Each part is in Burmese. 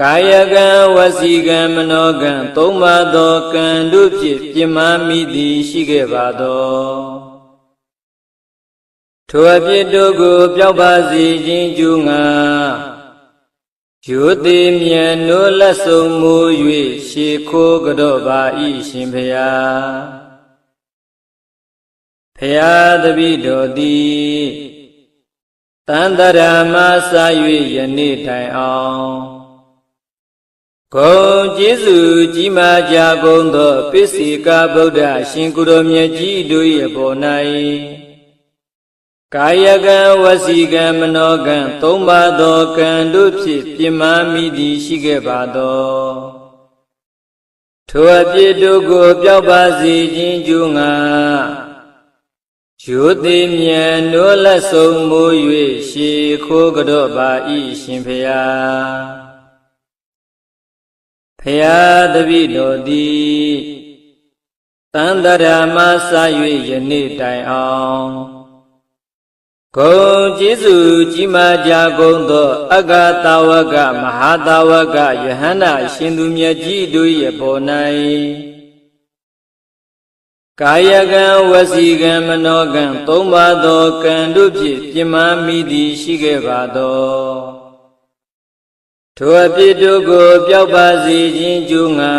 ကာယကံဝစီကံမနောကံသုံးပါးသောကံတို့ဖြင့်ပြမမိသည်ရှိခဲ့ပါသောထိုအဖြစ်တို့ကိုပျောက်ပါစေခြင်းကျူးငါယူသည်မြတ်နိုးလက်ဆုံမူ၍ရှေခိုးကြော့ပါ၏ရှင်ဖျားဖျားတပိတော်သည်တန်တရာမစာ၍ယနေ့တိုင်အောင် ဂုံကျေးဇူးကြီးမားကြကုန်သောပစ္စေကဗုဒ္ဓရှင်ကုတော်မြတ်ကြီးတို့၏အပေါ်၌ကာယကံဝစီကံမနောကံသုံးပါးသောကံတို့ဖြင့်ပြမမိသည်ရှိခဲ့ပါသောထိုအဖြစ်တို့ကိုပျောက်ပါစေခြင်းကျူးငါယူသည်မြတ်နိုးလက်ဆုံးမူ၍ရှေခိုးကြော့ပါ၏ရှင်ဖျား ဖျားတပိတော်သည်တန်တရာမစ၍ယနေ့တိုင်အောင်ဂုံကျေးဇူးကြီးမားကြကုန်သောအဂတာဝကမဟာတာဝကယဟန္တာရှင်သူမြတ်ကြီးတို့၏ပေါ်၌ကာယကံဝစီကံမနောကံသုံးပါးသောကံတို့ဖြင့်ပြမမိသည်ရှိခဲ့ပါသော ထိုအဖြစ်တို့ကိုပျောက်ပါစေခြင်းကျူးငါ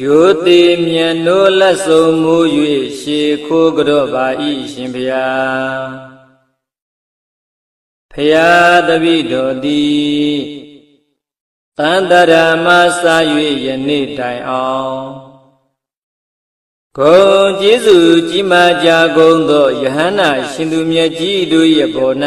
ယိုတိမြတ်နိုးလက်ဆုံမူ၍ရှေခိုးကြော့ပါ၏ရှင်ဖျားဖျားတပိတော်သည်တန်တရာမစာ၍ယနေ့တိုင်အောင်ဂုံကျေးဇူးကြီးမားကြကုန်သောယဟန္တာရှင်သူမြတ်ကြီးတို့၏ပေါ်၌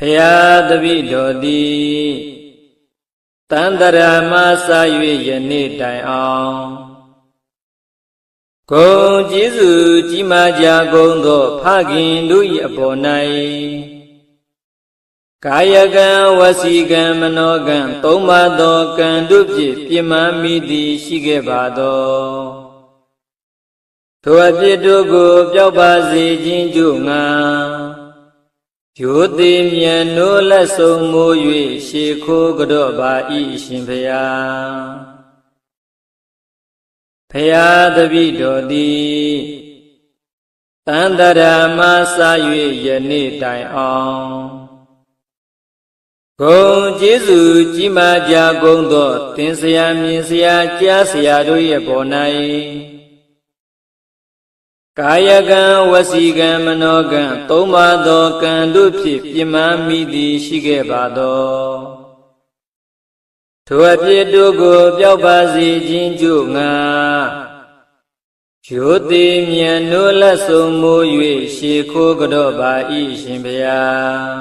ဖျားဖျားတပိတော်သည်တန်တရာမစာ၍ယနေ့တိုင်အောင်ဂုံကျေးဇူးကြီးမားကြကုန်သောဖခင်တို့၏အပေါ်၌ကာယကံဝစီကံမနောကံသုံးပါးသောကံတို့ဖြင့်ပြမမိသည်ရှိခဲ့ပါသောထိုအဖြစ်တို့ကိုပျောက်ပါစေခြင်းကြို့ငါ ယိုတိမြတ်နိုးလက်ဆုံမူ၍ရှေခိုးကြော့ပါ၏ရှင်ဖျားဖျားတပိတော်သည်တန်တရာမစ၍ယနေ့တိုင်အောင်ဂုံကျေးဇူးကြီးမားကြကုန်သောသင်္ဆရာမြင်ဆရာကြားဆရာတို့ရဲ့ပေါ်၌ ကာယကံဝစီကံမနောကံသုံးပါးသောကံတို့ဖြင့်ပြမမိသည်ရှိခဲ့ပါသောထိုအဖြစ်တို့ကိုပျောက်ပါစေခြင်းကြို့ငါယိုတိမြတ်နိုးလက်ဆုံမူ၍ရှေခိုးကြော့ပါ၏ရှင်ဖျား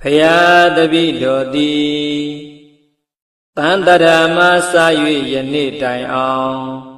ဖျားတပိတော်သည်တန်တရာမစ၍ယနေ့တိုင်အောင်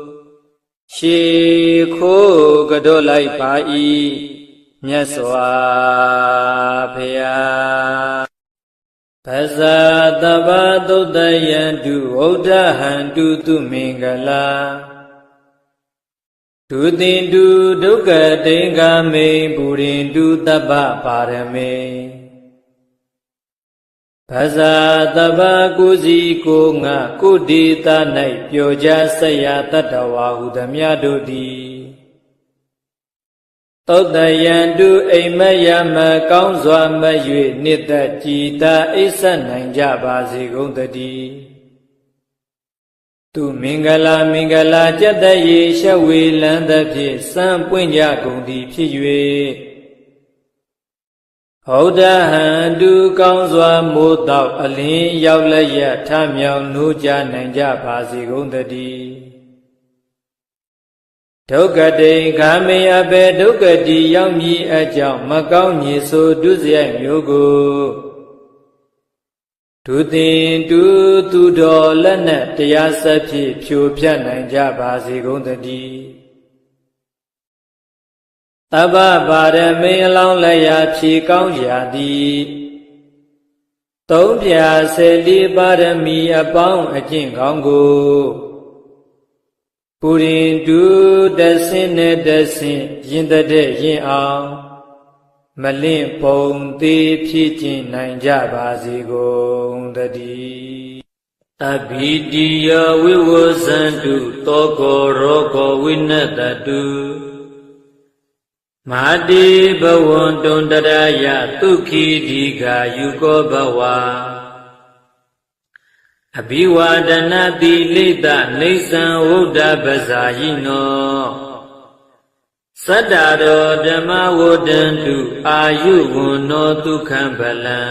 ရှေခိုးကြော့လိုက်ပါ၏မြတ်စွာဘုရားပဇာတဗ္ဗသုတ်တယံတုဝုဒ္ဓဟံတုသူမင်္ဂလာဒုတိတုဒုက္ကတိင်္ဂမေပုရိန္တုတပ္ပပါရမေ ပဇာတဗ္ဗကုစီကိုငါကုဒေသ၌ပြောကြဆက်ရတတ္တဝါဟုသမျှတို့သည်သုတ်တယံတုအိမ်မယမကောင်းစွာမ၍နှစ်သက်ကြည်သာအိဆတ်နိုင်ကြပါစေကုန်တည်းသူမင်္ဂလာမင်္ဂလာကြက်တရေရှဝေလန်းသဖြင့်စံပွင့်ကြကုန်သည်ဖြစ်၍ ဟောဒဟံတုကောင်းစွာမိုးတော့အလင်းရောက်လက်ရထမြောင်နိုးကြနိုင်ကြပါစေကုန်တည်းဒုက္ကတိဂာမေအဘေဒုက္ကတိရောက်မည်အကြောင်းမကောင်းညေဆိုဒုစရိုက်မျိုးကိုဒုသင်တူသူတော်လက်နဲ့တရားစက်ဖြင့်ဖြိုဖြတ်နိုင်ကြပါစေကုန်သတည်း တပ္ပပါရမေအလောင်းလက်ရာဖြေကောင်းရာသည်သုံးပြဆယ်လေးပါရမီအပေါင်းအကျင့်ကောင်းကိုပူရင်တူတဆင်းနဲ့တဆင်းရင်တဲ့ရင်အောင်မလင့်ပုံသေးဖြစ်ကျင်နိုင်ကြပါစေကုန်တည်းအဘိတိယဝိဝဇန္တုတောကောရောကောဝိနတတု မာတိဘဝန္တုံတရယဒုက္ခိဒီဃာယုကောဘဝအဘိဝါဒနာတိလိတနေသံဝုဒ္ဓပဇာယိနောသတ္တရောဓမ္မဝဒ္ဒန္တုအာယုဝန္နောဒုက္ခံဗလံ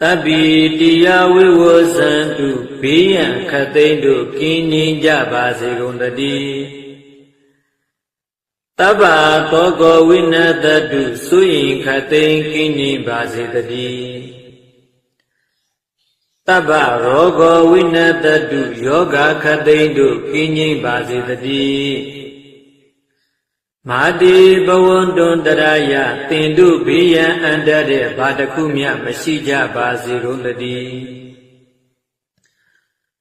တပ္ပိတိယဝိဝဇန္တုဘေးရန်ခသိမ့်တို့ကင်းငြိမ်းကြပါစေကုန်တည်း တဗ္ဗသောကောဝိနတတုသုယင်ခသိမ့်ကင်းငြိမ်းပါစေတည်းတပ္ပရောဂောဝိနတတုယောဂခသိမ့်တို့ကင်းငြိမ့်ပါစေတည်းမာတိဘဝန္တုံတရာယတင်တို့ဘေးရန်အန္တတဲ့ဘာတခုမျှမရှိကြပါစေကုန်တည်း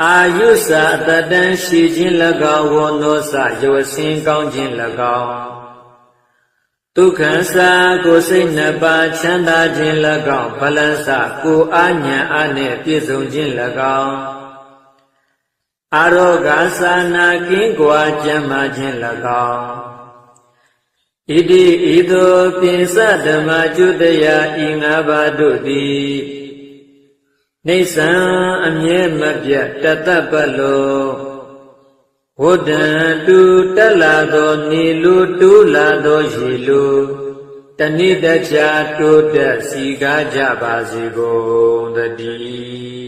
အာယုစအတတန်ရှိခြင်း၎င်းဝန္နောစယောစင်ကောင်းခြင်း၎င်းဒုက္ခစကိုယ်စိတ်နှစ်ပါးချမ်းသာခြင်း၎င်းဗလန်စကိုယ်အာညာအားနှင့်ပြည့်စုံခြင်း၎င်းအာရောဂသနာကင်းကွာကျမ်းမာခြင်း၎င်းဣတိဤသို့ပိစဓမ္မကျွတယဤငါးပါးတို့သည် နေဆံအမြဲမပြတ်တတပလောဝဒံတူတက်လာသောနေလူတူးလာသောရေလူတဏိတချာတိုးတက်စီကားကြပါစေကုန်တည်း